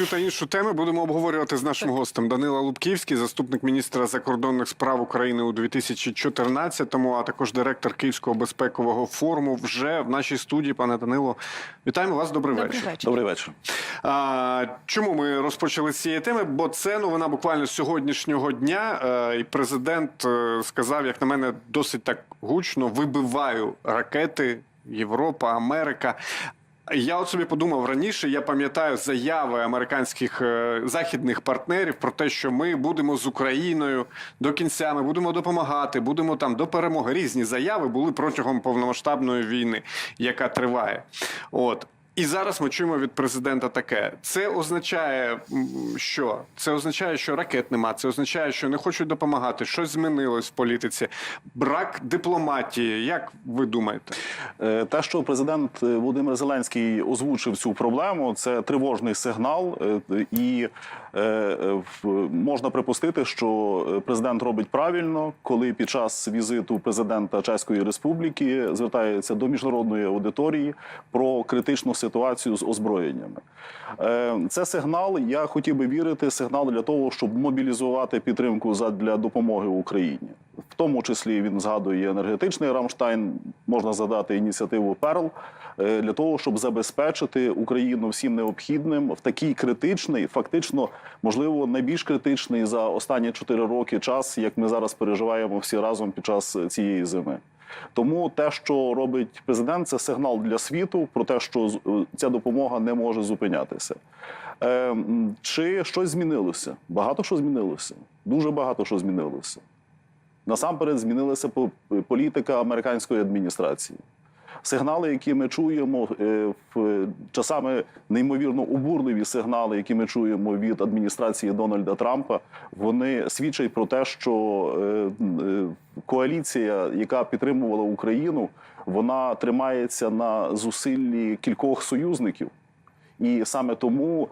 Цю та іншу тему будемо обговорювати з нашим гостем Данила Лубківський, заступник міністра закордонних справ України у 2014-му, а також директор Київського безпекового форуму. Вже в нашій студії, пане Данило, вітаємо вас. Добрий, Добрий вечір. вечір. Добрий вечір. А, чому ми розпочали з цієї теми? Бо це новина буквально з сьогоднішнього дня. Е, і президент е, сказав, як на мене, досить так гучно: вибиваю ракети Європа, Америка. Я от собі подумав раніше. Я пам'ятаю заяви американських е, західних партнерів про те, що ми будемо з Україною до кінця. Ми будемо допомагати, будемо там до перемоги. Різні заяви були протягом повномасштабної війни, яка триває. От. І зараз ми чуємо від президента таке. Це означає, що це означає, що ракет нема. Це означає, що не хочуть допомагати. Щось змінилось в політиці. Брак дипломатії. Як ви думаєте? Е, Те, що президент е, Володимир Зеленський озвучив цю проблему, це тривожний сигнал, е, і можна припустити, що президент робить правильно, коли під час візиту президента Чеської Республіки звертається до міжнародної аудиторії про критичну ситуацію з озброєннями. Е, Це сигнал. Я хотів би вірити, сигнал для того, щоб мобілізувати підтримку задля допомоги Україні. В тому числі він згадує енергетичний Рамштайн. Можна згадати ініціативу Перл е, для того, щоб забезпечити Україну всім необхідним в такий критичний, фактично, можливо, найбільш критичний за останні 4 роки час, як ми зараз переживаємо всі разом під час цієї зими. Тому те, що робить президент, це сигнал для світу про те, що е, ця допомога не може зупинятися. Е, чи щось змінилося? Багато що змінилося. Дуже багато що змінилося. Насамперед змінилася по- політика американської адміністрації. Сигнали, які ми чуємо е, часами неймовірно обурливі сигнали, які ми чуємо від адміністрації Дональда Трампа, вони свідчать про те, що е, е, коаліція, яка підтримувала Україну, вона тримається на зусиллі кількох союзників. І саме тому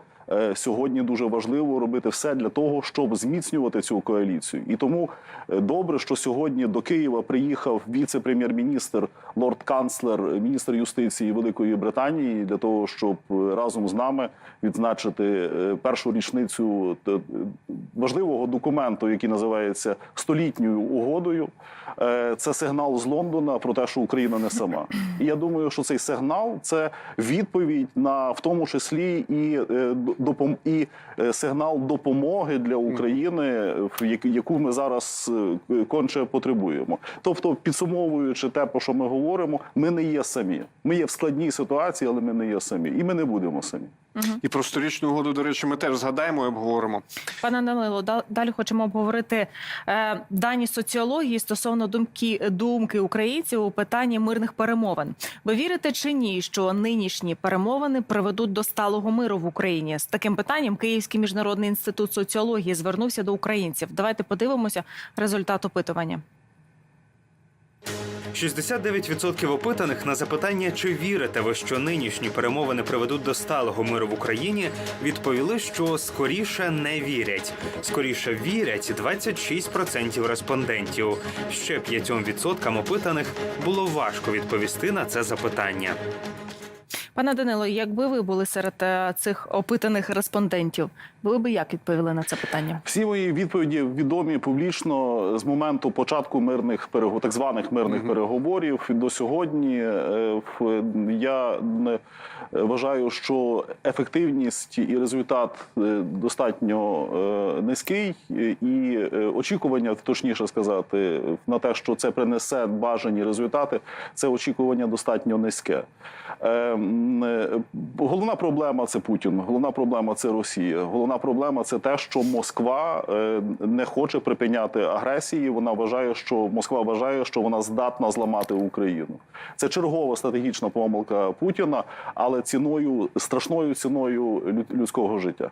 сьогодні дуже важливо робити все для того, щоб зміцнювати цю коаліцію. І тому е, добре, що сьогодні до Києва приїхав віце-прем'єр-міністр, лорд-канцлер, міністр юстиції Великої Британії для того, щоб е, разом з нами відзначити е, першу річницю е, важливого документу, який називається столітньою угодою. Е, Це сигнал з Лондона про те, що Україна не сама. І я думаю, що цей сигнал це відповідь на в тому числі і е, допом і е, сигнал допомоги для України, яку ми зараз е, конче потребуємо. Тобто, підсумовуючи те, про що ми говоримо, ми не є самі. Ми є в складній ситуації, але ми не є самі, і ми не будемо самі. І про сторічну угоду, до речі, ми теж згадаємо і обговоримо. Пане Данило, далі хочемо обговорити е, дані соціології стосовно думки думки українців у питанні мирних перемовин. Ви вірите чи ні, що нинішні перемовини приведуть до сталого миру в Україні? З таким питанням Київський міжнародний інститут соціології звернувся до українців. Давайте подивимося результат опитування. 69% опитаних на запитання, чи вірите ви, що нинішні перемовини приведуть до сталого миру в Україні, відповіли, що скоріше не вірять. Скоріше вірять 26% респондентів. Ще 5% опитаних було важко відповісти на це запитання. Пане Данило, якби ви були серед е, цих опитаних респондентів, ви би як відповіли на це питання? Всі мої відповіді відомі публічно з моменту початку мирних перего- так званих мирних переговорів до сьогодні. Е, в- Я не вважаю, що ефективність і результат е, достатньо е, низький, е, і е, очікування, точніше сказати, на те, що це принесе бажані результати, це очікування достатньо низьке. Е, Головна проблема це Путін. Головна проблема це Росія. Головна проблема це те, що Москва е, не хоче припиняти агресії. Вона вважає, що Москва вважає, що вона здатна зламати Україну. Це чергова стратегічна помилка Путіна, але ціною страшною ціною людського життя.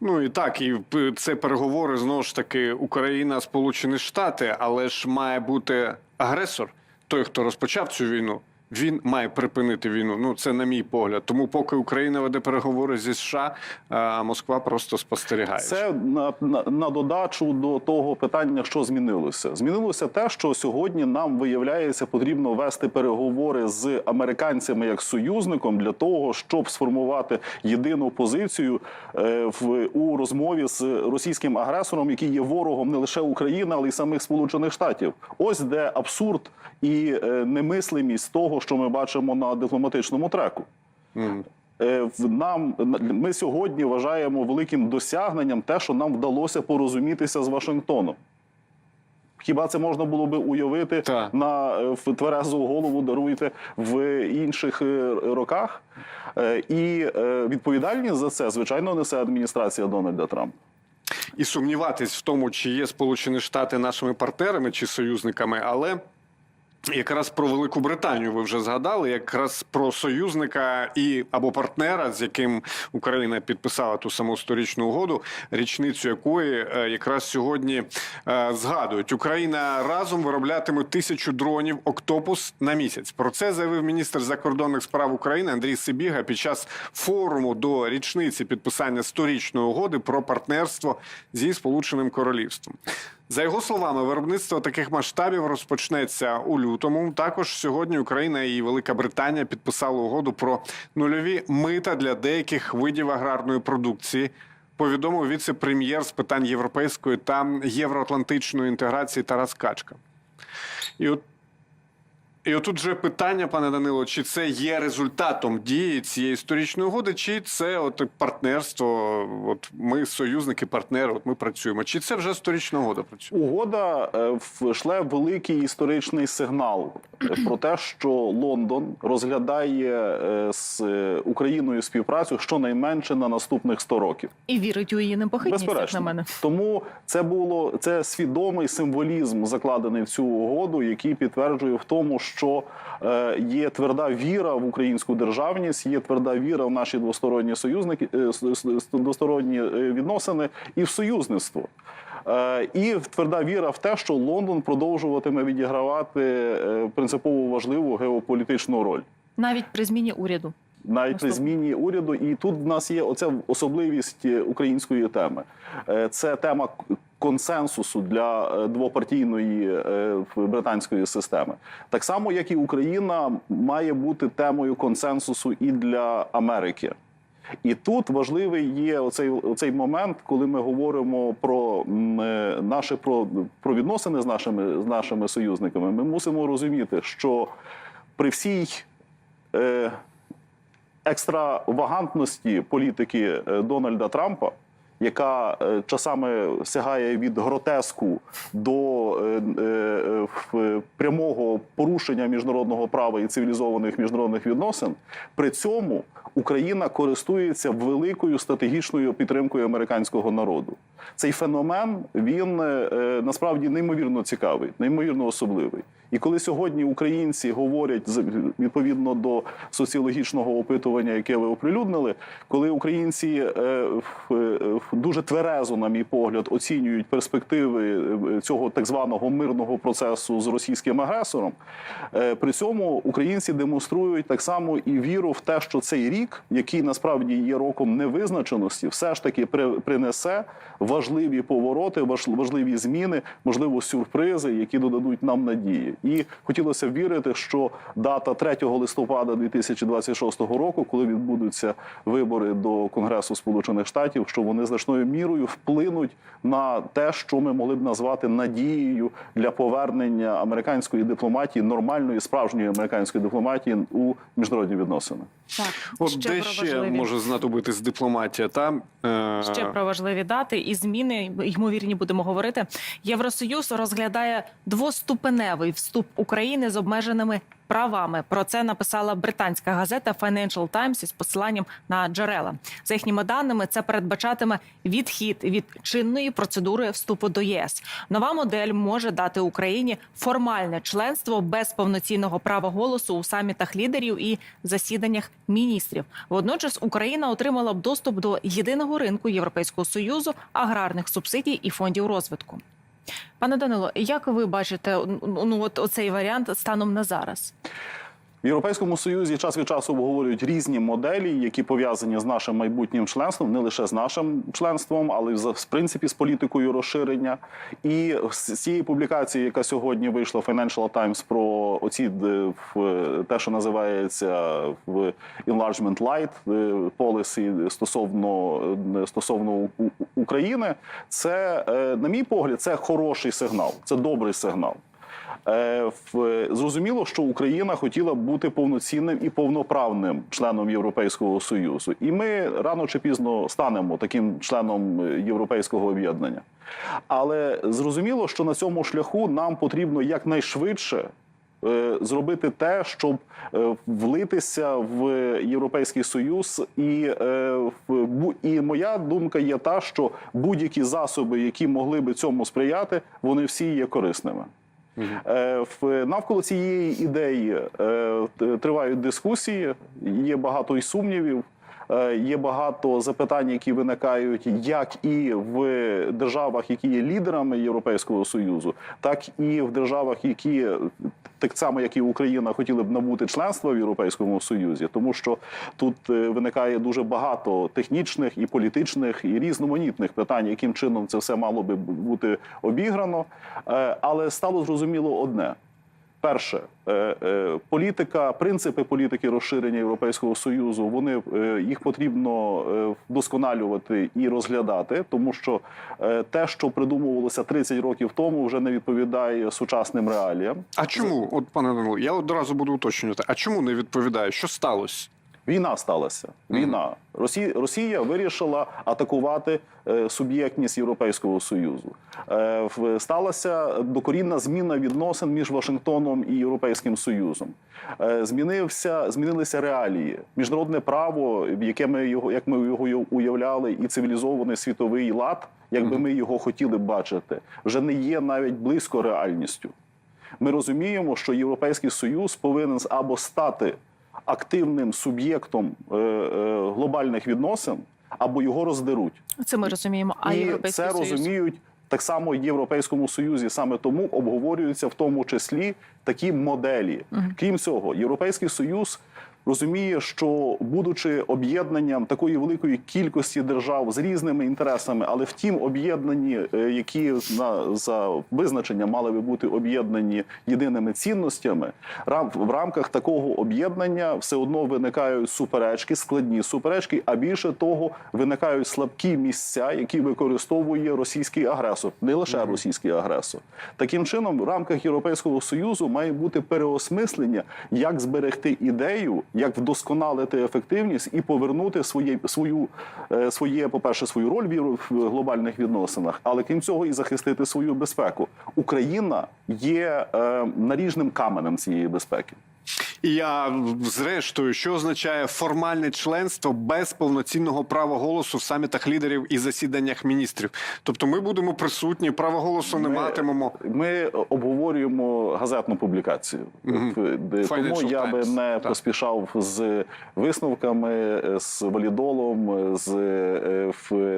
Ну і так, і це переговори знову ж таки Україна, Сполучені Штати, але ж має бути агресор, той, хто розпочав цю війну. Він має припинити війну. Ну це на мій погляд. Тому, поки Україна веде переговори зі США, а Москва просто спостерігає. Це на, на, на додачу до того питання, що змінилося. Змінилося те, що сьогодні нам виявляється потрібно вести переговори з американцями як союзником для того, щоб сформувати єдину позицію е, в у розмові з російським агресором, який є ворогом не лише України, але й самих Сполучених Штатів. Ось де абсурд і е, немислимість того, що ми бачимо на дипломатичному треку. Е, нам ми сьогодні вважаємо великим досягненням те, що нам вдалося порозумітися з Вашингтоном. Хіба це можна було би уявити Так. на е, в тверезу голову даруйте в інших е, роках? І відповідальність за це, звичайно, несе адміністрація Дональда Трампа. і сумніватись в тому, чи є Сполучені Штати нашими партнерами чи союзниками, але. Якраз про Велику Британію ви вже згадали, якраз про союзника і або партнера, з яким Україна підписала ту саму сторічну угоду, річницю якої е, якраз сьогодні е, згадують. Україна разом вироблятиме тисячу дронів Октопус на місяць. Про це заявив міністр закордонних справ України Андрій Сибіга під час форуму до річниці підписання сторічної угоди про партнерство зі Сполученим Королівством. За його словами, виробництво таких масштабів розпочнеться у лютому. Також сьогодні Україна і Велика Британія підписали угоду про нульові мита для деяких видів аграрної продукції. Повідомив віце-прем'єр з питань європейської та євроатлантичної інтеграції Тарас Качка. І от і отут же питання, пане Данило, чи це є результатом дії цієї історичної угоди, чи це от партнерство? От ми союзники, партнери, от ми працюємо. Чи це вже історична угода працює? Угода е, вшле великий історичний сигнал про те, що Лондон розглядає е, з Україною співпрацю щонайменше на наступних 100 років. І вірить у її непохитність, як на мене. Тому це було це свідомий символізм, закладений в цю угоду, який підтверджує в тому, що е, є тверда віра в українську державність, є тверда віра в наші двосторонні союзники, е, двосторонні е, відносини і в союзництво. І тверда віра в те, що Лондон продовжуватиме відігравати принципово важливу геополітичну роль Навіть при зміні уряду. навіть при зміні уряду. І тут в нас є оця особливість української теми. Це тема консенсусу для е, двопартійної е, британської системи. Так само, як і Україна має бути темою консенсусу і для Америки. І тут важливий є оцей, оцей момент, коли ми говоримо про е, наше про, про відносини з нашими, з нашими союзниками. Ми мусимо розуміти, що при всій екстравагантності політики Дональда Трампа, яка е, часами сягає від гротеску до е, е, прямого порушення міжнародного права і цивілізованих міжнародних відносин, при цьому Україна користується великою стратегічною підтримкою американського народу. Цей феномен він е, е, насправді неймовірно цікавий, неймовірно особливий. І коли сьогодні українці говорять відповідно до соціологічного опитування, яке ви оприлюднили, коли українці е, е, в- дуже тверезо, на мій погляд, оцінюють перспективи е, цього так званого мирного процесу з російським агресором, при цьому українці демонструють так само і віру в те, що цей рік, який насправді є роком невизначеності, все ж таки при- принесе важливі повороти, важ- важливі зміни, можливо, сюрпризи, які додадуть нам надії. І хотілося б вірити, що дата 3 листопада 2026 року, коли відбудуться вибори до Конгресу Сполучених Штатів, що вони значною мірою вплинуть на те, що ми могли б назвати надією для повернення американської дипломатії, нормальної справжньої американської дипломатії у міжнародні відносини. Так, От ще де ще важливі. може знадобитись дипломатія? Та е, Ще про важливі дати і зміни ймовірні будемо говорити. Євросоюз розглядає двоступеневий вступ України з обмеженими правами. Про це написала британська газета Financial Times із посиланням на джерела. За їхніми даними, це передбачатиме відхід від чинної процедури вступу до ЄС. Нова модель може дати Україні формальне членство без повноцінного права голосу у самітах лідерів і засіданнях міністрів. Водночас Україна отримала б доступ до єдиного ринку Європейського союзу, аграрних субсидій і фондів розвитку. Пане Данило, як ви бачите ну от оцей варіант станом на зараз? В Європейському Союзі час від часу обговорюють різні моделі, які пов'язані з нашим майбутнім членством, не лише з нашим членством, але й в принципі з політикою розширення. І з цієї публікації, яка сьогодні вийшла в Financial Times про оці е, те, що називається в Enlargement Light е, policy стосовно е, стосовно України, це на мій погляд, це хороший сигнал, це добрий сигнал. Е, Зрозуміло, що Україна хотіла бути повноцінним і повноправним членом Європейського союзу, і ми рано чи пізно станемо таким членом е, європейського об'єднання. Але зрозуміло, що на цьому шляху нам потрібно якнайшвидше. е, Зробити те, щоб влитися в Європейський Союз, і, і моя думка є та, що будь-які засоби, які могли би цьому сприяти, вони всі є корисними. В- Навколо цієї ідеї е, тривають дискусії, є багато і сумнівів. Е, Є багато запитань, які виникають як і в державах, які є лідерами Європейського союзу, так і в державах, які так само, як і Україна, хотіли б набути членства в Європейському Союзі, тому що тут е, виникає дуже багато технічних і політичних і різноманітних питань, яким чином це все мало би бути обіграно. Е, Але стало зрозуміло одне. Перше, е, е, політика, принципи політики розширення Європейського союзу, вони е, їх потрібно вдосконалювати і розглядати, тому що те, що придумувалося 30 років тому, вже не відповідає сучасним реаліям. А чому, от пане Данило, я одразу буду уточнювати, а чому не відповідає? Що сталося? Війна сталася. Війна. Росія, Росія вирішила атакувати е, суб'єктність Європейського Союзу. Е, сталася докорінна зміна відносин між Вашингтоном і Європейським Союзом. Е, змінився, змінилися реалії. Міжнародне право, яке ми його, як ми його уявляли, і цивілізований світовий лад, якби ми його хотіли бачити, вже не є навіть близько реальністю. Ми розуміємо, що Європейський Союз повинен або стати активним суб'єктом е, е, глобальних відносин, або його роздеруть. Це ми розуміємо. А І це союз розуміють так само в Європейському Союзі. Саме тому обговорюються в тому числі такі моделі. Крім цього, Європейський Союз. Розуміє, що будучи об'єднанням такої великої кількості держав з різними інтересами, але втім об'єднані, е, які на за визначенням мали би бути об'єднані єдиними цінностями, рам- в рамках такого об'єднання все одно виникають суперечки, складні суперечки. А більше того, виникають слабкі місця, які використовує російський агресор, не лише російський агресор. Таким чином, в рамках Європейського союзу має бути переосмислення, як зберегти ідею, як вдосконалити ефективність і повернути своє свою е, своє, по перше, свою роль в глобальних відносинах, але крім цього, і захистити свою безпеку. Україна є е, наріжним каменем цієї безпеки. І я зрештою, що означає формальне членство без повноцінного права голосу в самітах лідерів і засіданнях міністрів. Тобто, ми будемо присутні, права голосу не Ми- матимемо. Ми обговорюємо газетну публікацію, де- тому Financial я би не так. поспішав з висновками, з валідолом, з е,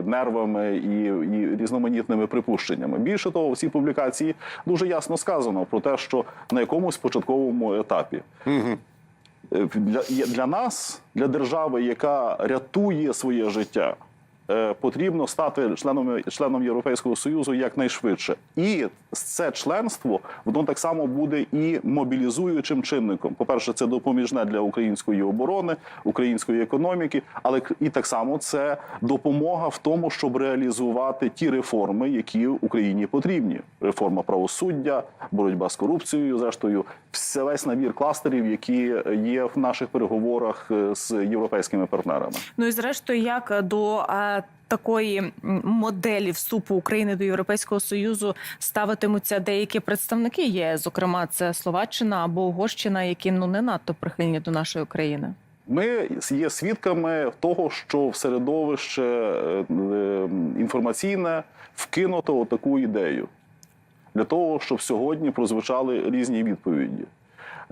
нервами і, і різноманітними припущеннями. Більше того, в цій публікації дуже ясно сказано про те, що на якомусь початковому етапі. Е, Для, для нас, для держави, яка рятує своє життя, е, потрібно стати членом, членом Європейського Союзу якнайшвидше. І це членство воно так само буде і мобілізуючим чинником. По-перше, це допоміжне для української оборони, української економіки, але і так само це допомога в тому, щоб реалізувати ті реформи, які Україні потрібні: реформа правосуддя, боротьба з корупцією, зрештою, весь набір кластерів, які є в наших переговорах е, з європейськими партнерами. Ну і зрештою, як до е, такої моделі вступу України до Європейського союзу ставитимуться деякі представники ЄС, зокрема це Словаччина або Угорщина, які ну не надто прихильні до нашої країни. Ми є свідками того, що в середовище е, інформаційне вкинуто таку ідею для того, щоб сьогодні прозвучали різні відповіді.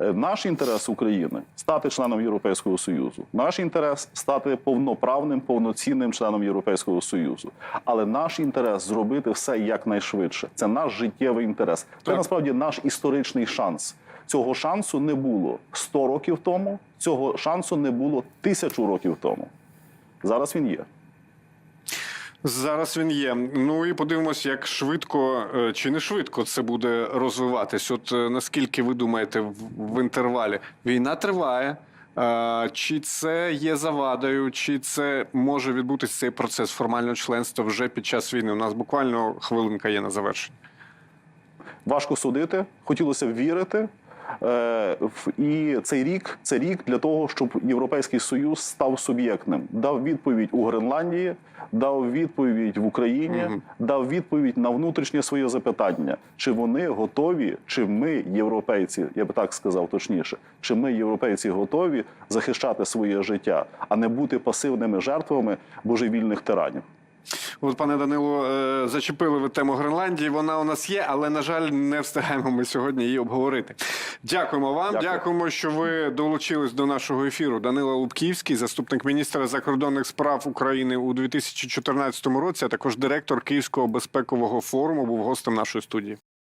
Е, Наш інтерес України стати членом Європейського Союзу. Наш інтерес стати повноправним, повноцінним членом Європейського Союзу. Але наш інтерес зробити все якнайшвидше. Це наш життєвий інтерес. Це Так. насправді наш історичний шанс. Цього шансу не було 100 років тому, цього шансу не було тисячу років тому. Зараз він є. Зараз він є. Ну і подивимось, як швидко е, чи не швидко це буде розвиватись. От е, наскільки ви думаєте в, інтервалі? Війна триває. Е, Чи це є завадою, чи це може відбутися цей процес формального членства вже під час війни? У нас буквально хвилинка є на завершення. Важко судити, хотілося б вірити. Е, І цей рік це рік для того, щоб Європейський Союз став суб'єктним, дав відповідь у Гренландії, дав відповідь в Україні, Мгм. дав відповідь на внутрішнє своє запитання, чи вони готові, чи ми, європейці, я би так сказав точніше, чи ми, європейці, готові захищати своє життя, а не бути пасивними жертвами божевільних тиранів. От, пане Данило, е, зачепили ви тему Гренландії. Вона у нас є, але на жаль, не встигаємо ми сьогодні її обговорити. Дякуємо вам. Дякую. Дякуємо, що ви долучились до нашого ефіру. Данило Лубківський, заступник міністра закордонних справ України у 2014 році, а також директор Київського безпекового форуму, був гостем нашої студії.